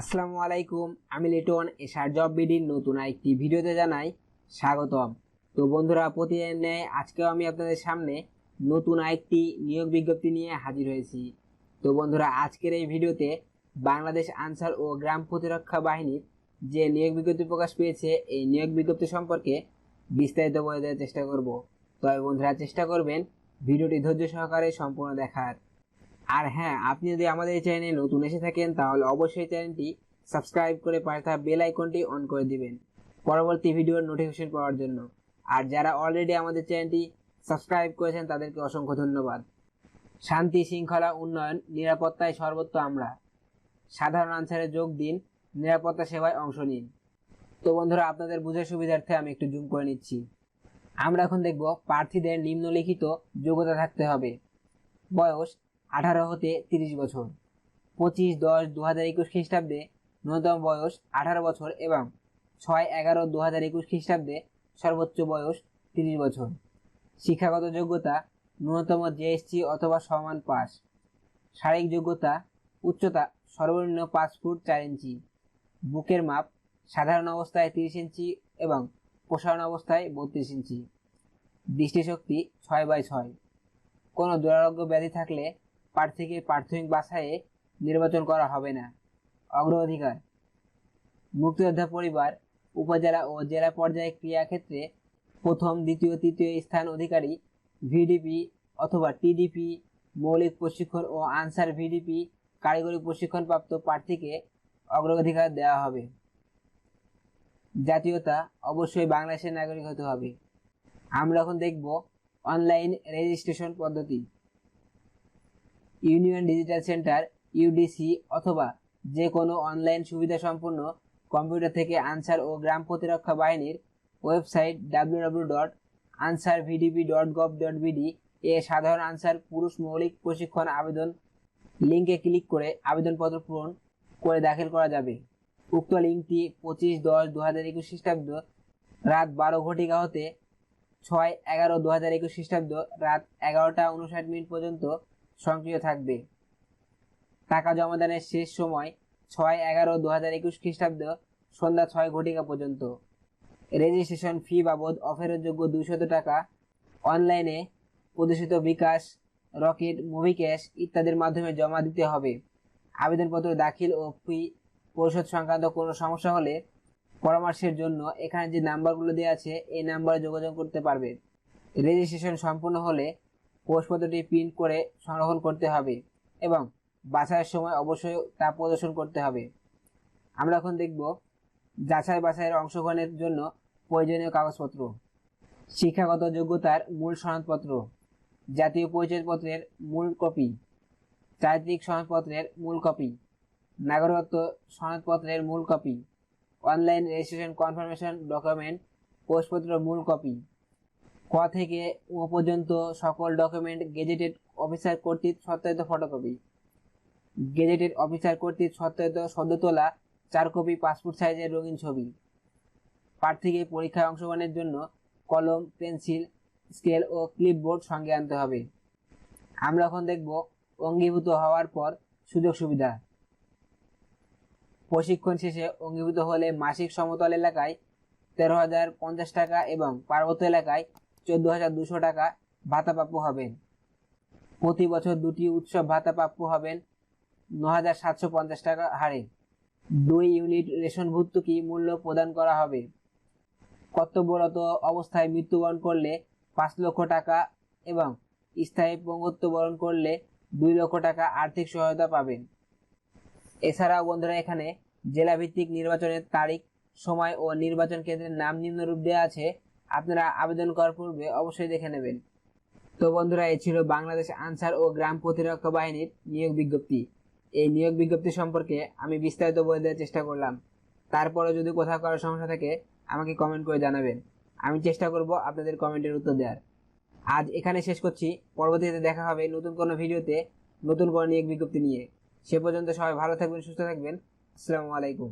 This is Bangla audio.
আসসালামু আলাইকুম, আমি লিটন এশার জব বিডির নতুন একটি ভিডিওতে জানাই স্বাগতম। তো বন্ধুরা, প্রতিদিন ন্যায় আজকেও আমি আপনাদের সামনে নতুন একটি নিয়োগ বিজ্ঞপ্তি নিয়ে হাজির হয়েছি। তো বন্ধুরা, আজকের এই ভিডিওতে বাংলাদেশ আনসার ও গ্রাম প্রতিরক্ষা বাহিনীর যে নিয়োগ বিজ্ঞপ্তি প্রকাশ পেয়েছে, এই নিয়োগ বিজ্ঞপ্তি সম্পর্কে বিস্তারিত বলে দেওয়ার চেষ্টা করব। তবে বন্ধুরা, চেষ্টা করবেন ভিডিওটি ধৈর্য সহকারে সম্পূর্ণ দেখার। আর হ্যাঁ আপনি যদি আমাদের এই চ্যানেলে নতুন এসে থাকেন, তাহলে অবশ্যই চ্যানেলটি সাবস্ক্রাইব করে থাকা বেল আইকনটি অন করে দিবেন পরবর্তী ভিডিওর নোটিফিকেশন পাওয়ার জন্য। আর যারা অলরেডি আমাদের চ্যানেলটি সাবস্ক্রাইব করেছেন, তাদেরকে অসংখ্য ধন্যবাদ। শান্তি, শৃঙ্খলা, উন্নয়ন, নিরাপত্তায় সর্বত্র আমরা। সাধারণ আনসারে যোগ দিন, নিরাপত্তা সেবায় অংশ নিন। তো বন্ধুরা, আপনাদের বুঝার সুবিধার্থে আমি একটু জুম করে নিচ্ছি। আমরা এখন দেখব প্রার্থীদের নিম্নলিখিত যোগ্যতা থাকতে হবে। বয়স আঠারো হতে তিরিশ বছর। পঁচিশ, দশ দু হাজার একুশ খ্রিস্টাব্দে ন্যূনতম বয়স আঠারো বছর এবং ছয়, এগারো দু হাজার একুশ খ্রিস্টাব্দে সর্বোচ্চ বয়স তিরিশ বছর। শিক্ষাগত যোগ্যতা ন্যূনতম জিএসসি অথবা সমান পাস শারীরিক যোগ্যতা উচ্চতা সর্বনিম্ন পাঁচ ফুট চার ইঞ্চি। বুকের মাপ সাধারণ অবস্থায় তিরিশ ইঞ্চি এবং প্রসারণ অবস্থায় বত্রিশ ইঞ্চি। দৃষ্টিশক্তি ছয় বাই ছয়। কোনো দুরারোগ্য ব্যাধি থাকলে প্রার্থীকে প্রাথমিক বাছাইয়ে নির্বাচন করা হবে না। অগ্রাধিকার। মুক্তিযোদ্ধা পরিবার, উপজেলা ও জেলা পর্যায়ে ক্রিয়াক্ষেত্রে প্রথম, দ্বিতীয়, তৃতীয় স্থান অধিকারী ভিডিপি অথবা টিডিপি, মৌলিক প্রশিক্ষণ ও আনসার ভিডিপি কারিগরি প্রশিক্ষণপ্রাপ্ত প্রার্থীকে অগ্রাধিকার দেওয়া হবে। জাতীয়তা, অবশ্যই বাংলাদেশের নাগরিক হতে হবে। আমরা এখন দেখব অনলাইন রেজিস্ট্রেশন পদ্ধতি। ইউনিয়ন ডিজিটাল সেন্টার, ইউডিসি, অথবা যে কোনো অনলাইন সুবিধা সম্পন্ন কম্পিউটার থেকে আনসার ও গ্রাম প্রতিরক্ষা বাহিনীর website W dot Ansar VDP dot gov dot BD এ সাধারণ আনসার পুরুষ মৌলিক প্রশিক্ষণ আবেদন লিঙ্কে ক্লিক করে আবেদনপত্র পূরণ করে দাখিল করা যাবে। উক্ত লিঙ্কটি পঁচিশ দশ দু হাজার একুশ খ্রিস্টাব্দ রাত বারো ঘটিকা হতে ছয় এগারো দু হাজার একুশ খ্রিস্টাব্দ রাত এগারোটা উনষাট মিনিট পর্যন্ত সক্রিয় থাকবে। টাকা জমাদানের শেষ সময় ছয় এগারো দু হাজার একুশ খ্রিস্টাব্দ সন্ধ্যা ছয় ঘটিকা পর্যন্ত। রেজিস্ট্রেশন ফি বাবদ অফেরতযোগ্য দুইশত টাকা অনলাইনে প্রদর্শিত বিকাশ, রকেট মুভি ক্যাশ ইত্যাদির মাধ্যমে জমা দিতে হবে। আবেদনপত্র দাখিল ও ফি পরিশোধ সংক্রান্ত কোনো সমস্যা হলে পরামর্শের জন্য এখানে যে নাম্বারগুলো দেওয়া আছে, এই নাম্বারে যোগাযোগ করতে পারবে। রেজিস্ট্রেশন সম্পূর্ণ হলে পোস্টপত্রটি প্রিন্ট করে সংরক্ষণ করতে হবে এবং বাছাইয়ের সময় অবশ্যই তা প্রদর্শন করতে হবে। আমরা এখন দেখব যাচাই বাছাইয়ের অংশগ্রহণের জন্য প্রয়োজনীয় কাগজপত্র। শিক্ষাগত যোগ্যতার মূল সনদপত্র, জাতীয় পরিচয়পত্রের মূল কপি, চারিত্রিক সনদপত্রের মূল কপি, নাগরিকত্ব সনদপত্রের মূল copy, online registration confirmation document পোস্টপত্র মূল কপি। ক থেকে ও পর্যন্ত সকল ডকুমেন্ট গেজেটেড অফিসার কর্তৃক সত্যায়িত ফটোকপি গেজেটেড অফিসার কর্তৃক সত্যায়িত সদ্য তোলা চার কপি পাসপোর্ট সাইজের রঙিন ছবি। প্রার্থীকে পরীক্ষায় অংশগ্রহণের জন্য কলম, পেন্সিল, স্কেল ও ক্লিপবোর্ড সঙ্গে আনতে হবে। আমরা এখন দেখব অঙ্গীভূত হওয়ার পর সুযোগ সুবিধা। প্রশিক্ষণ শেষে অঙ্গীভূত হলে মাসিক সমতল এলাকায় তেরো হাজার পঞ্চাশ টাকা এবং পার্বত্য এলাকায় চোদ্দ হাজার দুশো টাকা ভাতা প্রাপ্য হবেন। প্রতি বছর দুটি উৎসব ভাতা প্রাপ্য হবেন। ন হাজার সাতশো পঞ্চাশ টাকা হারে। দুই ইউনিট রেশন ভর্তুকি মূল্য প্রদান করা হবে? কর্তব্যরত অবস্থায় মৃত্যুবরণ করলে পাঁচ লক্ষ টাকা এবং স্থায়ী পঙ্গত্ব বরণ করলে দুই লক্ষ টাকা আর্থিক সহায়তা পাবেন। এছাড়াও বন্ধুরা, এখানে জেলাভিত্তিক নির্বাচনের তারিখ, সময় ও নির্বাচন কেন্দ্রের নাম নিম্নরূপ দেওয়া আছে। আপনারা আবেদন করার পূর্বে অবশ্যই দেখে নেবেন। তো বন্ধুরা এই ছিল বাংলাদেশ আনসার ও গ্রাম প্রতিরক্ষা বাহিনীর নিয়োগ বিজ্ঞপ্তি। এই নিয়োগ বিজ্ঞপ্তি সম্পর্কে আমি বিস্তারিত বলে দেওয়ার চেষ্টা করলাম। তারপরে যদি কোথাও কারও সমস্যা থাকে, আমাকে কমেন্ট করে জানাবেন। আমি চেষ্টা করব আপনাদের কমেন্টের উত্তর দেওয়ার। আজ এখানে শেষ করছি। পরবর্তীতে দেখা হবে নতুন কোনো ভিডিওতে নতুন কোনো নিয়োগ বিজ্ঞপ্তি নিয়ে। সে পর্যন্ত সবাই ভালো থাকবেন, সুস্থ থাকবেন। আসসালামু আলাইকুম।